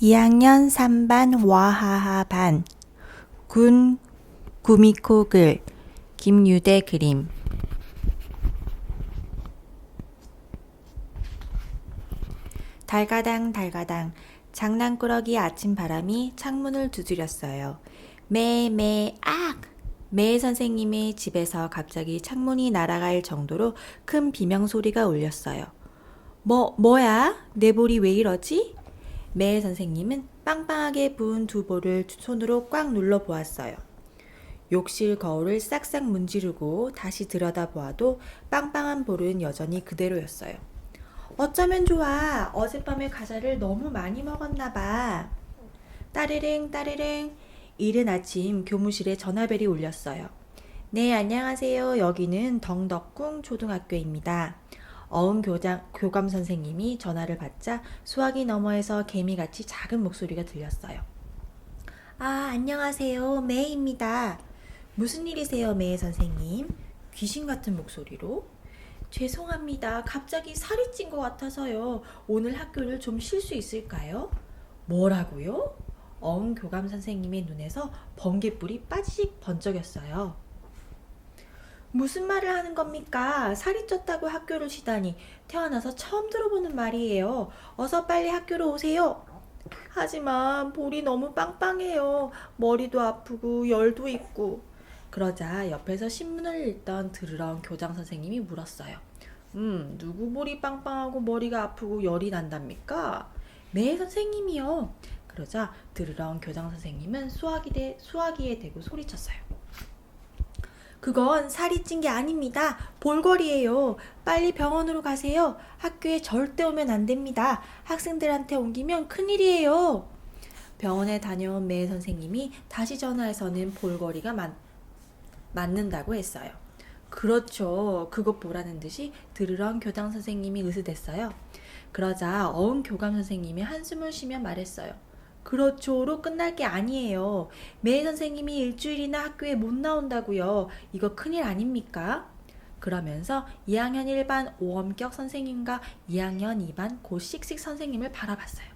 2학년 3반 와하하 반. 군 구미코 글. 김유대 그림. 달가당 달가당 장난꾸러기 아침 바람이 창문을 두드렸어요. 매매 악! 매 선생님의 집에서 갑자기 창문이 날아갈 정도로 큰 비명 소리가 울렸어요. 뭐 뭐야? 내 볼이 왜 이러지? 매 선생님은 빵빵하게 부은 두 볼을 손으로 꽉 눌러 보았어요. 욕실 거울을 싹싹 문지르고 다시 들여다보아도 빵빵한 볼은 여전히 그대로였어요. 어쩌면 좋아. 어젯밤에 과자를 너무 많이 먹었나 봐. 따르릉 따르릉 이른 아침 교무실에 전화벨이 울렸어요. 네, 안녕하세요. 여기는 덩덕궁 초등학교입니다. 어음 교장, 교감 선생님이 전화를 받자 수화기 너머에서 개미같이 작은 목소리가 들렸어요. 아, 안녕하세요. 메이입니다. 무슨 일이세요, 메이 선생님? 귀신 같은 목소리로? 죄송합니다. 갑자기 살이 찐 것 같아서요. 오늘 학교를 좀 쉴 수 있을까요? 뭐라고요? 어음 교감 선생님의 눈에서 번개불이 빠지직 번쩍였어요. 무슨 말을 하는 겁니까? 살이 쪘다고 학교를 쉬다니 태어나서 처음 들어보는 말이에요. 어서 빨리 학교로 오세요. 하지만 볼이 너무 빵빵해요. 머리도 아프고 열도 있고. 그러자 옆에서 신문을 읽던 드르렁 교장 선생님이 물었어요. 음, 누구 볼이 빵빵하고 머리가 아프고 열이 난답니까? 매 선생님이요. 그러자 드르렁 교장 선생님은 수화기대, 수화기에 대고 소리쳤어요. 그건 살이 찐 게 아닙니다. 볼거리예요. 빨리 병원으로 가세요. 학교에 절대 오면 안 됩니다. 학생들한테 옮기면 큰일이에요. 병원에 다녀온 매 선생님이 다시 전화해서는 볼거리가 맞, 맞는다고 했어요. 그렇죠. 그것 보라는 듯이 드르렁 교장 선생님이 으스댔어요. 그러자 어음 교감 선생님이 한숨을 쉬며 말했어요. 그렇죠로 끝날 게 아니에요. 매 선생님이 일주일이나 학교에 못 나온다고요. 이거 큰일 아닙니까? 그러면서 2학년 1반 오엄격 선생님과 2학년 2반 고씩씩 선생님을 바라봤어요.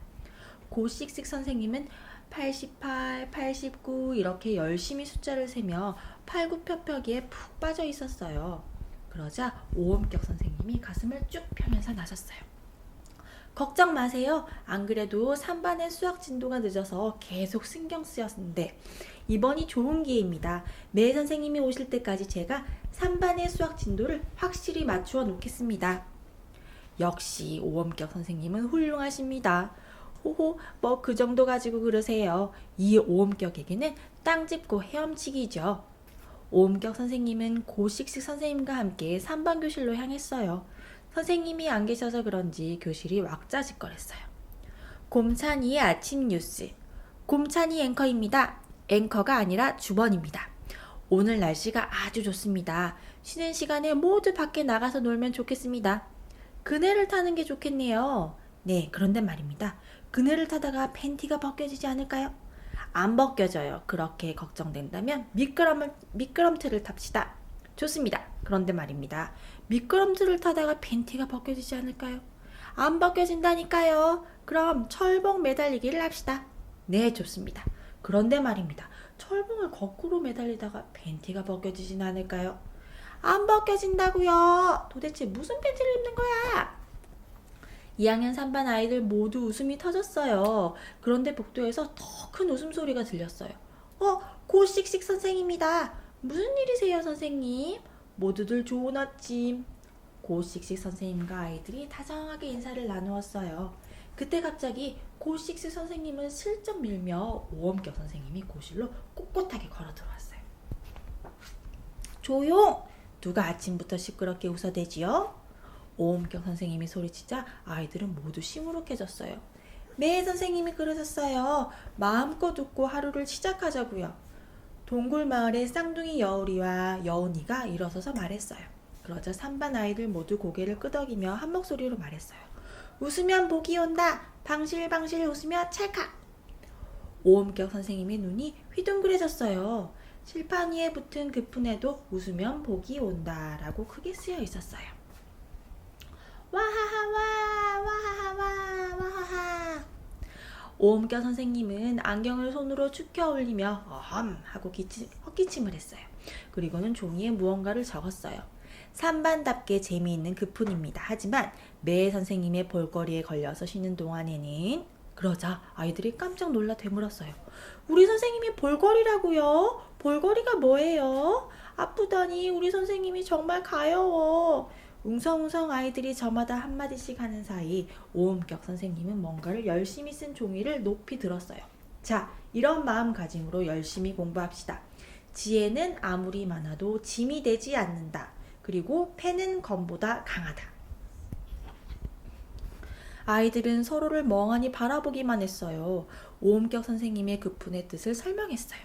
고씩씩 선생님은 88, 89 이렇게 열심히 숫자를 세며 팔굽혀펴기에 푹 빠져 있었어요. 그러자 오엄격 선생님이 가슴을 쭉 펴면서 나섰어요. 걱정 마세요. 안 그래도 3반의 수학 진도가 늦어서 계속 신경 쓰였는데 이번이 좋은 기회입니다. 매 선생님이 오실 때까지 제가 3반의 수학 진도를 확실히 맞추어 놓겠습니다. 역시 오엄격 선생님은 훌륭하십니다. 호호, 뭐 그 정도 가지고 그러세요. 이 오엄격에게는 땅 짚고 헤엄치기죠. 오엄격 선생님은 고식식 선생님과 함께 3반 교실로 향했어요. 선생님이 안 계셔서 그런지 교실이 왁자지껄했어요. 곰찬이의 아침 뉴스. 곰찬이 앵커입니다. 앵커가 아니라 주번입니다. 오늘 날씨가 아주 좋습니다. 쉬는 시간에 모두 밖에 나가서 놀면 좋겠습니다. 그네를 타는 게 좋겠네요. 네, 그런데 말입니다. 그네를 타다가 팬티가 벗겨지지 않을까요? 안 벗겨져요. 그렇게 걱정된다면 미끄럼을, 미끄럼틀을 탑시다. 좋습니다. 그런데 말입니다. 미끄럼틀을 타다가 팬티가 벗겨지지 않을까요? 안 벗겨진다니까요. 그럼 철봉 매달리기를 합시다. 네, 좋습니다. 그런데 말입니다. 철봉을 거꾸로 매달리다가 팬티가 벗겨지진 않을까요? 안 벗겨진다고요. 도대체 무슨 팬티를 입는 거야? 2학년 3반 아이들 모두 웃음이 터졌어요. 그런데 복도에서 더 큰 웃음소리가 들렸어요. 어, 고씩씩 선생입니다. 무슨 일이세요, 선생님? 모두들 좋은 아침. 고씩씩 선생님과 아이들이 다정하게 인사를 나누었어요. 그때 갑자기 고씩씩 선생님은 슬쩍 밀며 오엄격 선생님이 고실로 꼿꼿하게 걸어 들어왔어요. 조용! 누가 아침부터 시끄럽게 웃어대지요? 오엄격 선생님이 소리치자 아이들은 모두 시무룩해졌어요. 매 선생님이 그러셨어요. 마음껏 웃고 하루를 시작하자고요. 동굴 마을의 쌍둥이 여울이와 여운이가 일어서서 말했어요. 그러자 3반 아이들 모두 고개를 끄덕이며 한 목소리로 말했어요. 웃으면 복이 온다. 방실방실 웃으며 찰칵. 오엄격 선생님의 눈이 휘둥그레졌어요. 칠판 위에 붙은 그 푼에도 웃으면 복이 온다라고 크게 쓰여 있었어요. 와하하와 와하하와 와하하 오음겨 선생님은 안경을 손으로 축혀 올리며 어험 하고 기침, 헛기침을 했어요. 그리고는 종이에 무언가를 적었어요. 3반답게 재미있는 그뿐입니다. 하지만 매 선생님의 볼거리에 걸려서 쉬는 동안에는 그러자 아이들이 깜짝 놀라 되물었어요. 우리 선생님이 볼거리라고요? 볼거리가 뭐예요? 아프다니 우리 선생님이 정말 가여워. 웅성웅성 아이들이 저마다 한마디씩 하는 사이 오음격 선생님은 뭔가를 열심히 쓴 종이를 높이 들었어요. 자, 이런 마음가짐으로 열심히 공부합시다. 지혜는 아무리 많아도 짐이 되지 않는다. 그리고 패는 검보다 강하다. 아이들은 서로를 멍하니 바라보기만 했어요. 오음격 선생님의 그분의 뜻을 설명했어요.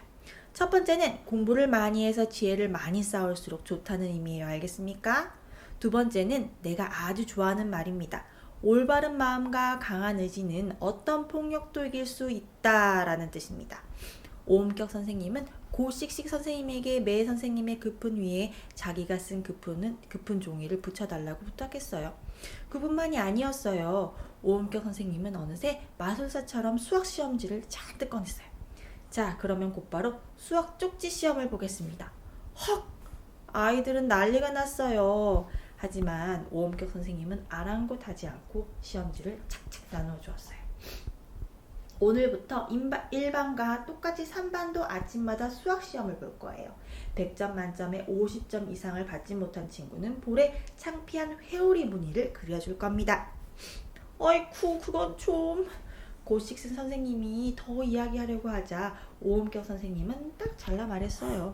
첫 번째는 공부를 많이 해서 지혜를 많이 쌓을수록 좋다는 의미예요. 알겠습니까? 두 번째는 내가 아주 좋아하는 말입니다. 올바른 마음과 강한 의지는 어떤 폭력도 이길 수 있다라는 뜻입니다. 오음격 선생님은 고씩씩 선생님에게 매 선생님의 급분 위에 자기가 쓴 급분은 급분 종이를 붙여달라고 부탁했어요. 그뿐만이 아니었어요. 오음격 선생님은 어느새 마술사처럼 수학 시험지를 잔뜩 꺼냈어요. 자, 그러면 곧바로 수학 쪽지 시험을 보겠습니다. 헉! 아이들은 난리가 났어요. 하지만 오음격 선생님은 아랑곳하지 않고 시험지를 착착 나누어 주었어요. 오늘부터 1반과 똑같이 3반도 아침마다 수학 시험을 볼 거예요. 100점 만점에 50점 이상을 받지 못한 친구는 볼에 창피한 회오리 무늬를 그려줄 겁니다. 어이쿠 그건 좀 고식스 선생님이 더 이야기하려고 하자 오음격 선생님은 딱 잘라 말했어요.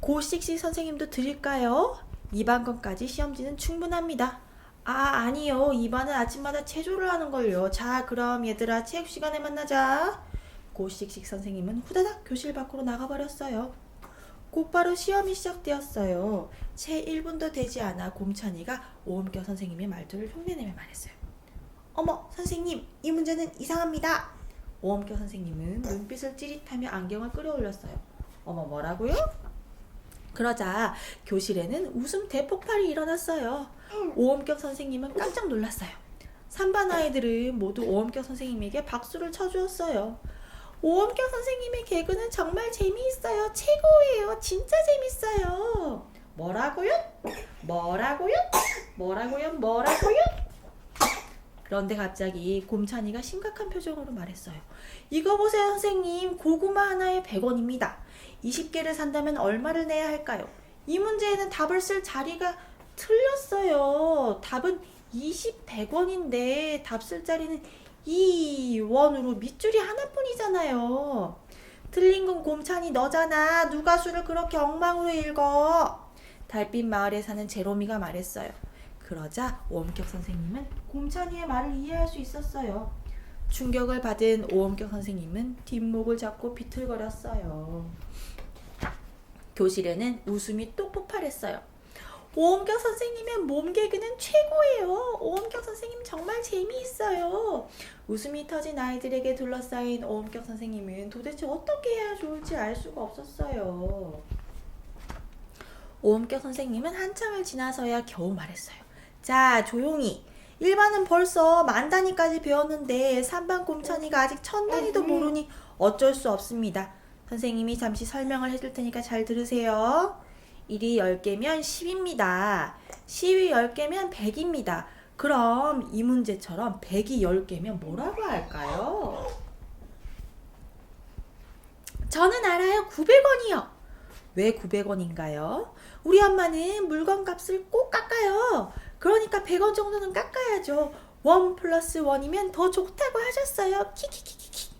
고식스 선생님도 드릴까요? 2반 것까지 시험지는 충분합니다. 아, 아니요. 2반은 아침마다 체조를 하는걸요. 자, 그럼 얘들아, 체육 시간에 만나자. 고씩씩 선생님은 후다닥 교실 밖으로 나가버렸어요. 곧바로 시험이 시작되었어요. 채 1분도 되지 않아 곰찬이가 오음겨 선생님의 말투를 흉내내며 말했어요. 어머, 선생님, 이 문제는 이상합니다. 오음겨 선생님은 눈빛을 찌릿하며 안경을 끌어올렸어요. 어머, 뭐라고요? 그러자 교실에는 웃음 대폭발이 일어났어요. 오음격 선생님은 깜짝 놀랐어요. 3반 아이들은 모두 오음격 선생님에게 박수를 쳐주었어요. 오음격 선생님의 개그는 정말 재미있어요. 최고예요. 진짜 재밌어요. 뭐라고요? 뭐라고요? 뭐라고요? 뭐라고요? 그런데 갑자기 곰찬이가 심각한 표정으로 말했어요. 이거 보세요, 선생님. 고구마 하나에 100원입니다. 20개를 산다면 얼마를 내야 할까요? 이 문제에는 답을 쓸 자리가 틀렸어요. 답은 20, 100원인데 답 쓸 자리는 2원으로 밑줄이 하나뿐이잖아요. 틀린 건 곰찬이 너잖아. 누가 수를 그렇게 엉망으로 읽어? 달빛 마을에 사는 제로미가 말했어요. 그러자 오음격 선생님은 곰찬이의 말을 이해할 수 있었어요. 충격을 받은 오음격 선생님은 뒷목을 잡고 비틀거렸어요. 교실에는 웃음이 또 폭발했어요. 오음격 선생님의 몸개그는 최고예요. 오음격 선생님 정말 재미있어요. 웃음이 터진 아이들에게 둘러싸인 오음격 선생님은 도대체 어떻게 해야 좋을지 알 수가 없었어요. 오음격 선생님은 한참을 지나서야 겨우 말했어요. 자, 조용히. 1반은 벌써 만 단위까지 배웠는데 3반 곰찬이가 아직 천 단위도 모르니 어쩔 수 없습니다. 선생님이 잠시 설명을 해줄 테니까 잘 들으세요. 1이 10개면 10입니다. 10이 10개면 100입니다. 그럼 이 문제처럼 100이 10개면 뭐라고 할까요? 저는 알아요. 900원이요. 왜 900원인가요? 우리 엄마는 물건 값을 꼭 깎아요. 그러니까 100원 정도는 깎아야죠. 1 플러스 1이면 더 좋다고 하셨어요. 키키키키키.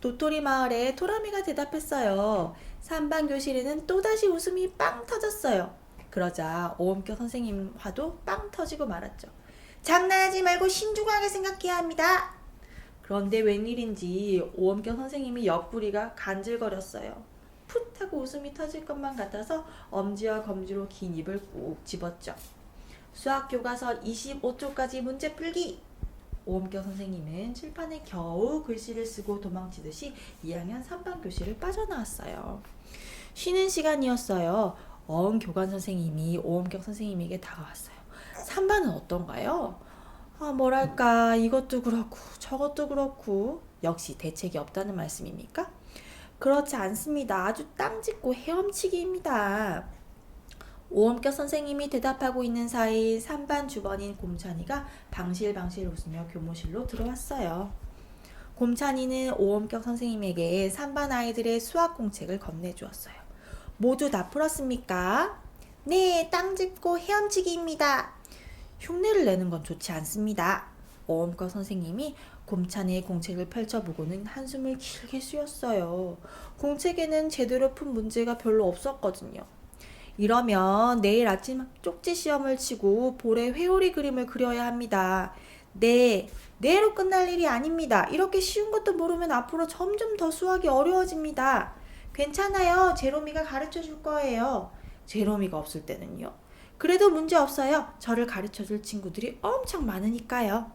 도토리 마을에 토라미가 대답했어요. 3반 교실에는 또다시 웃음이 빵 터졌어요. 그러자 오음교 선생님 화도 빵 터지고 말았죠. 장난하지 말고 신중하게 생각해야 합니다. 그런데 웬일인지 오음교 선생님이 옆구리가 간질거렸어요. 풋 하고 웃음이 터질 것만 같아서 엄지와 검지로 긴 입을 꾹 집었죠. 수학 교과서 25쪽까지 문제 풀기. 오음교 선생님은 칠판에 겨우 글씨를 쓰고 도망치듯이 2학년 3반 교실을 빠져나왔어요. 쉬는 시간이었어요. 어은 교관 선생님이 오음격 선생님에게 다가왔어요. 3반은 어떤가요? 아, 뭐랄까, 이것도 그렇고, 저것도 그렇고, 역시 대책이 없다는 말씀입니까? 그렇지 않습니다. 아주 땅짓고 헤엄치기입니다. 오엄격 선생님이 대답하고 있는 사이 3반 주번인 곰찬이가 방실방실 웃으며 교무실로 들어왔어요. 곰찬이는 오엄격 선생님에게 3반 아이들의 수학 공책을 건네주었어요. 모두 다 풀었습니까? 네, 땅짓고 헤엄치기입니다. 흉내를 내는 건 좋지 않습니다. 오엄과 선생님이 곰찬이의 공책을 펼쳐보고는 한숨을 길게 쉬었어요. 공책에는 제대로 푼 문제가 별로 없었거든요. 이러면 내일 아침 쪽지 시험을 치고 볼에 회오리 그림을 그려야 합니다. 네, 내로 끝날 일이 아닙니다. 이렇게 쉬운 것도 모르면 앞으로 점점 더 수학이 어려워집니다. 괜찮아요. 제로미가 가르쳐 줄 거예요. 제로미가 없을 때는요. 그래도 문제 없어요. 저를 가르쳐 줄 친구들이 엄청 많으니까요.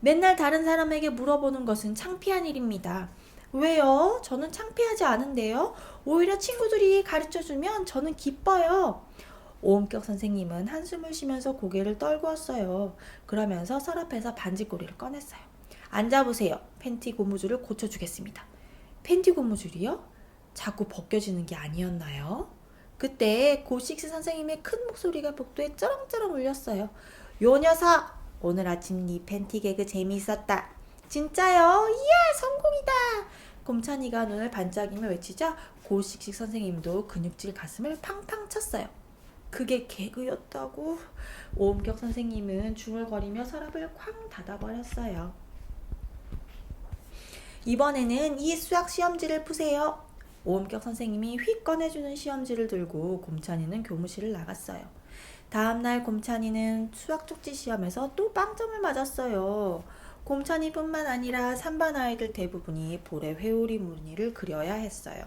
맨날 다른 사람에게 물어보는 것은 창피한 일입니다. 왜요? 저는 창피하지 않은데요. 오히려 친구들이 가르쳐 주면 저는 기뻐요. 오음격 선생님은 한숨을 쉬면서 고개를 떨구었어요. 그러면서 서랍에서 반지꼬리를 꺼냈어요. 앉아보세요. 팬티 고무줄을 고쳐주겠습니다. 팬티 고무줄이요? 자꾸 벗겨지는 게 아니었나요? 그때 고식스 선생님의 큰 목소리가 복도에 쩌렁쩌렁 울렸어요. 요 녀석! 오늘 아침 네 팬티 개그 재미있었다. 진짜요? 이야 성공이다. 곰찬이가 눈을 반짝이며 외치자 고식식 선생님도 근육질 가슴을 팡팡 쳤어요. 그게 개그였다고? 오음격 선생님은 중얼거리며 서랍을 쾅 닫아버렸어요. 이번에는 이 수학 시험지를 푸세요. 오음격 선생님이 휙 꺼내주는 시험지를 들고 곰찬이는 교무실을 나갔어요. 다음날 곰찬이는 수학 쪽지 시험에서 또 빵점을 맞았어요. 곰찬이뿐만 아니라 3반 아이들 대부분이 볼에 회오리 무늬를 그려야 했어요.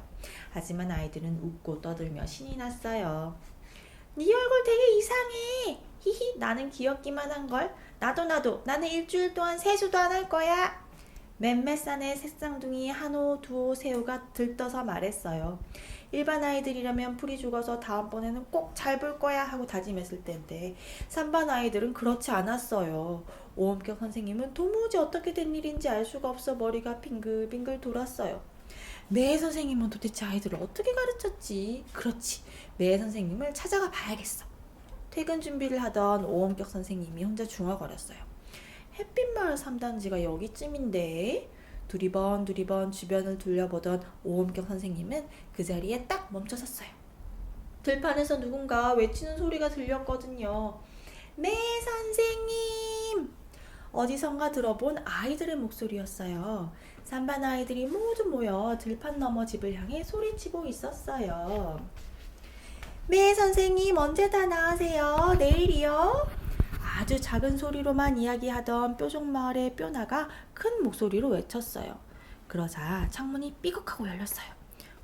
하지만 아이들은 웃고 떠들며 신이 났어요. 네 얼굴 되게 이상해. 히히 나는 귀엽기만 한 걸. 나도 나도 나는 일주일 동안 세수도 안 할 거야. 맴매산의 새쌍둥이 한호 두호 새우가 들떠서 말했어요. 일반 아이들이라면 풀이 죽어서 다음번에는 꼭 잘 볼 거야 하고 다짐했을 텐데 3반 아이들은 그렇지 않았어요. 오음격 선생님은 도무지 어떻게 된 일인지 알 수가 없어 머리가 빙글빙글 돌았어요. 매 선생님은 도대체 아이들을 어떻게 가르쳤지? 그렇지. 매 선생님을 찾아가 봐야겠어. 퇴근 준비를 하던 오음격 선생님이 혼자 중얼거렸어요. 햇빛마을 3단지가 여기쯤인데 두리번 두리번 주변을 둘러보던 오음격 선생님은 그 자리에 딱 멈춰 섰어요. 들판에서 누군가 외치는 소리가 들렸거든요. 매 선생님! 어디선가 들어본 아이들의 목소리였어요. 산반 아이들이 모두 모여 들판 너머 집을 향해 소리치고 있었어요. 매 선생님 언제 다 나으세요? 내일이요? 아주 작은 소리로만 이야기하던 뾰족 마을의 뾰나가 큰 목소리로 외쳤어요. 그러자 창문이 삐걱하고 열렸어요.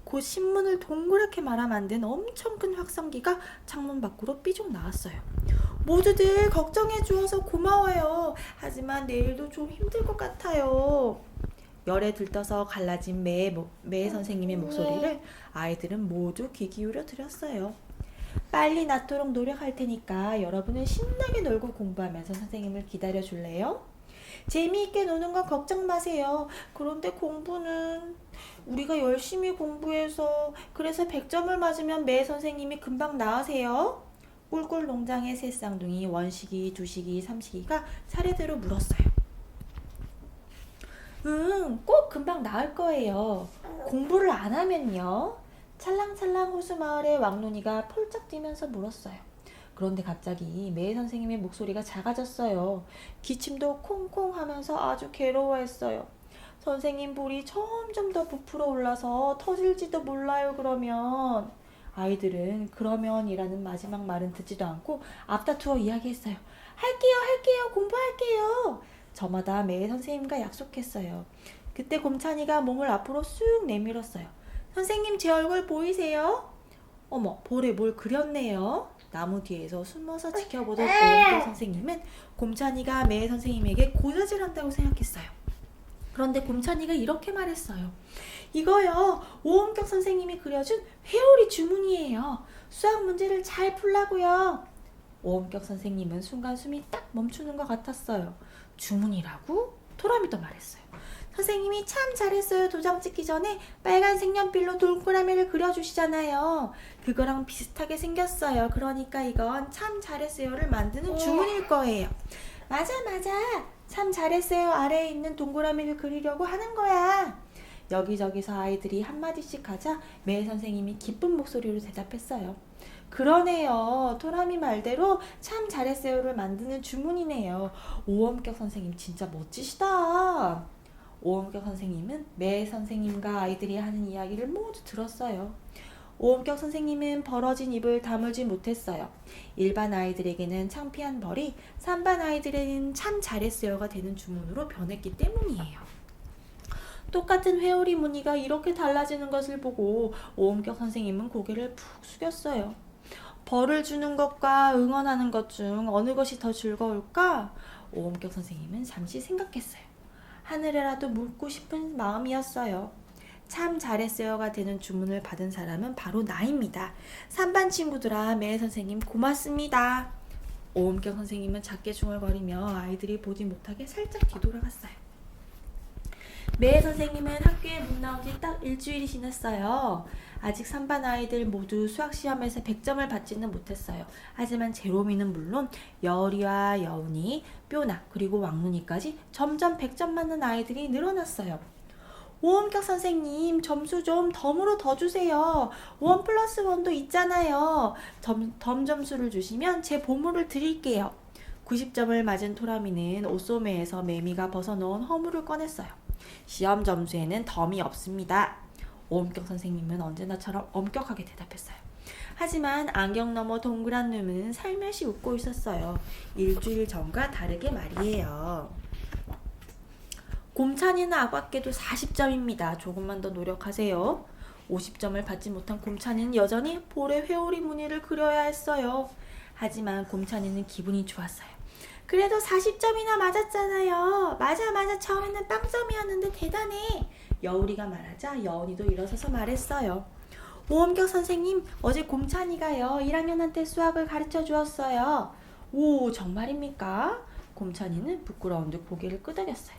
곧 신문을 동그랗게 말아 만든 엄청 큰 확성기가 창문 밖으로 삐죽 나왔어요. 모두들 걱정해 주어서 고마워요. 하지만 내일도 좀 힘들 것 같아요. 열에 들떠서 갈라진 매, 매 선생님의 목소리를 아이들은 모두 귀 기울여 들었어요. 빨리 낫도록 노력할 테니까 여러분은 신나게 놀고 공부하면서 선생님을 기다려 줄래요? 재미있게 노는 건 걱정 마세요. 그런데 공부는 우리가 열심히 공부해서 그래서 100점을 맞으면 매 선생님이 금방 나으세요. 꿀꿀 농장의 새 쌍둥이 원식이, 두식이, 삼식이가 차례대로 물었어요. 응, 꼭 금방 나을 거예요. 공부를 안 하면요. 찰랑찰랑 호수 마을의 왕눈이가 펄쩍 뛰면서 물었어요. 그런데 갑자기 매 선생님의 목소리가 작아졌어요. 기침도 콩콩 하면서 아주 괴로워했어요. 선생님 볼이 점점 더 부풀어 올라서 터질지도 몰라요, 그러면. 아이들은 그러면이라는 마지막 말은 듣지도 않고 앞다투어 이야기했어요. 할게요, 할게요, 공부할게요. 저마다 매 선생님과 약속했어요. 그때 곰찬이가 몸을 앞으로 쑥 내밀었어요. 선생님 제 얼굴 보이세요? 어머 볼에 뭘 그렸네요. 나무 뒤에서 숨어서 지켜보던 오은태 선생님은 곰찬이가 매 선생님에게 고자질 한다고 생각했어요. 그런데 곰찬이가 이렇게 말했어요. 이거요 오은격 선생님이 그려준 회오리 주문이에요. 수학 문제를 잘 풀라고요. 오음격 선생님은 순간 숨이 딱 멈추는 것 같았어요. 주문이라고? 토라미도 말했어요. 선생님이 참 잘했어요. 도장 찍기 전에 빨간 색 연필로 동그라미를 그려주시잖아요. 그거랑 비슷하게 생겼어요. 그러니까 이건 참 잘했어요를 만드는 주문일 거예요. 맞아, 맞아. 참 잘했어요. 아래에 있는 동그라미를 그리려고 하는 거야. 여기저기서 아이들이 한마디씩 하자 매 선생님이 기쁜 목소리로 대답했어요. 그러네요. 토라미 말대로 참 잘했어요를 만드는 주문이네요. 오엄격 선생님 진짜 멋지시다. 오엄격 선생님은 매 선생님과 아이들이 하는 이야기를 모두 들었어요. 오엄격 선생님은 벌어진 입을 다물지 못했어요. 일반 아이들에게는 창피한 벌이 3반 아이들에게는 참 잘했어요가 되는 주문으로 변했기 때문이에요. 똑같은 회오리 무늬가 이렇게 달라지는 것을 보고 오음격 선생님은 고개를 푹 숙였어요. 벌을 주는 것과 응원하는 것 중 어느 것이 더 즐거울까? 오음격 선생님은 잠시 생각했어요. 하늘에라도 묻고 싶은 마음이었어요. 참 잘했어요가 되는 주문을 받은 사람은 바로 나입니다. 3반 친구들아, 매 선생님 고맙습니다. 오음격 선생님은 작게 중얼거리며 아이들이 보지 못하게 살짝 뒤돌아갔어요. 매 선생님은 학교에 못 나온 지 딱 일주일이 지났어요. 아직 3반 아이들 모두 수학 시험에서 100점을 받지는 못했어요. 하지만 제로미는 물론 여리와 여운이, 뾰나 그리고 왕눈이까지 점점 100점 맞는 아이들이 늘어났어요. 오음격 선생님 점수 좀 덤으로 더 주세요. 원 플러스 원도 있잖아요. 점, 덤 점수를 주시면 제 보물을 드릴게요. 90점을 맞은 토라미는 옷소매에서 매미가 벗어놓은 허물을 꺼냈어요. 시험 점수에는 덤이 없습니다. 오음격 선생님은 언제나처럼 엄격하게 대답했어요. 하지만 안경 너머 동그란 눈은 살며시 웃고 있었어요. 일주일 전과 다르게 말이에요. 곰찬이나 아깝게도 40점입니다. 조금만 더 노력하세요. 50점을 받지 못한 곰찬이는 여전히 볼에 회오리 무늬를 그려야 했어요. 하지만 곰찬이는 기분이 좋았어요. 그래도 40점이나 맞았잖아요. 맞아, 맞아. 처음에는 빵점이었는데 대단해. 여울이가 말하자 여운이도 일어서서 말했어요. 오음격 선생님, 어제 곰찬이가요. 1학년한테 수학을 가르쳐 주었어요. 오, 정말입니까? 곰찬이는 부끄러운 듯 고개를 끄덕였어요.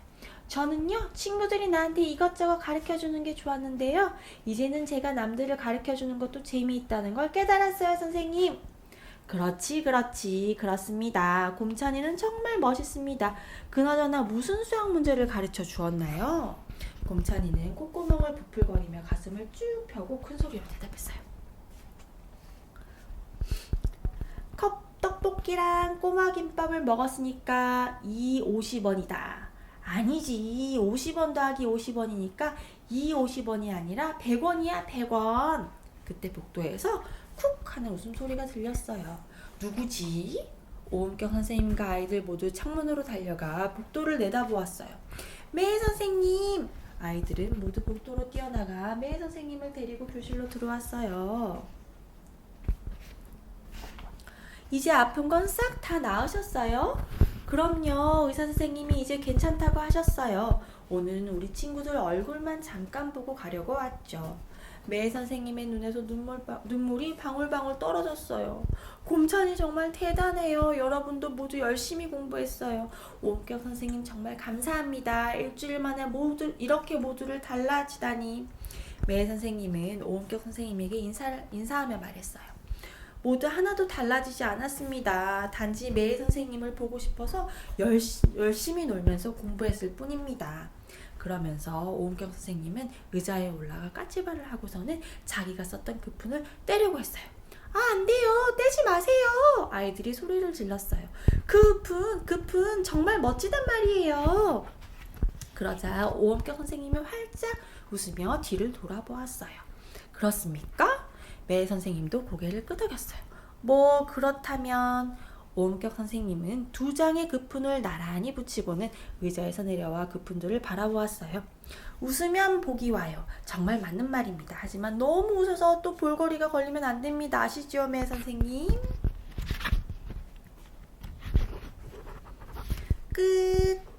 저는요, 친구들이 나한테 이것저것 가르쳐 주는 게 좋았는데요. 이제는 제가 남들을 가르쳐 주는 것도 재미있다는 걸 깨달았어요, 선생님. 그렇지, 그렇지, 그렇습니다. 곰찬이는 정말 멋있습니다. 그나저나 무슨 수학 문제를 가르쳐 주었나요? 곰찬이는 콧구멍을 부풀거리며 가슴을 쭉 펴고 큰 소리로 대답했어요. 컵 떡볶이랑 꼬마 김밥을 먹었으니까 이 50원이다. 아니지. 50원 더하기 50원이니까 이 50원이 아니라 100원이야, 100원. 그때 복도에서 쿡 하는 웃음소리가 들렸어요. 누구지? 오음격 선생님과 아이들 모두 창문으로 달려가 복도를 내다보았어요. 매 선생님! 아이들은 모두 복도로 뛰어나가 매 선생님을 데리고 교실로 들어왔어요. 이제 아픈 건 싹 다 나으셨어요? 그럼요. 의사 선생님이 이제 괜찮다고 하셨어요. 오늘은 우리 친구들 얼굴만 잠깐 보고 가려고 왔죠. 매 선생님의 눈에서 눈물, 눈물이 방울방울 떨어졌어요. 곰찬이 정말 대단해요. 여러분도 모두 열심히 공부했어요. 오음격 선생님 정말 감사합니다. 일주일 만에 모두 이렇게 모두를 달라지다니. 매 선생님은 오음격 선생님에게 인사, 인사하며 말했어요. 모두 하나도 달라지지 않았습니다. 단지 매 선생님을 보고 싶어서 열시, 열심히 놀면서 공부했을 뿐입니다. 그러면서 오은경 선생님은 의자에 올라가 까치발을 하고서는 자기가 썼던 그 푼을 떼려고 했어요. 아, 안 돼요. 떼지 마세요. 아이들이 소리를 질렀어요. 그 푼, 그 푼 정말 멋지단 말이에요. 그러자 오음격 선생님이 활짝 웃으며 뒤를 돌아보았어요. 그렇습니까? 매 선생님도 고개를 끄덕였어요. 뭐 그렇다면 원격 선생님은 두 장의 급훈을 나란히 붙이고는 의자에서 내려와 급훈들을 바라보았어요. 웃으면 복이 와요. 정말 맞는 말입니다. 하지만 너무 웃어서 또 볼거리가 걸리면 안 됩니다. 아시죠, 매 선생님? 끝.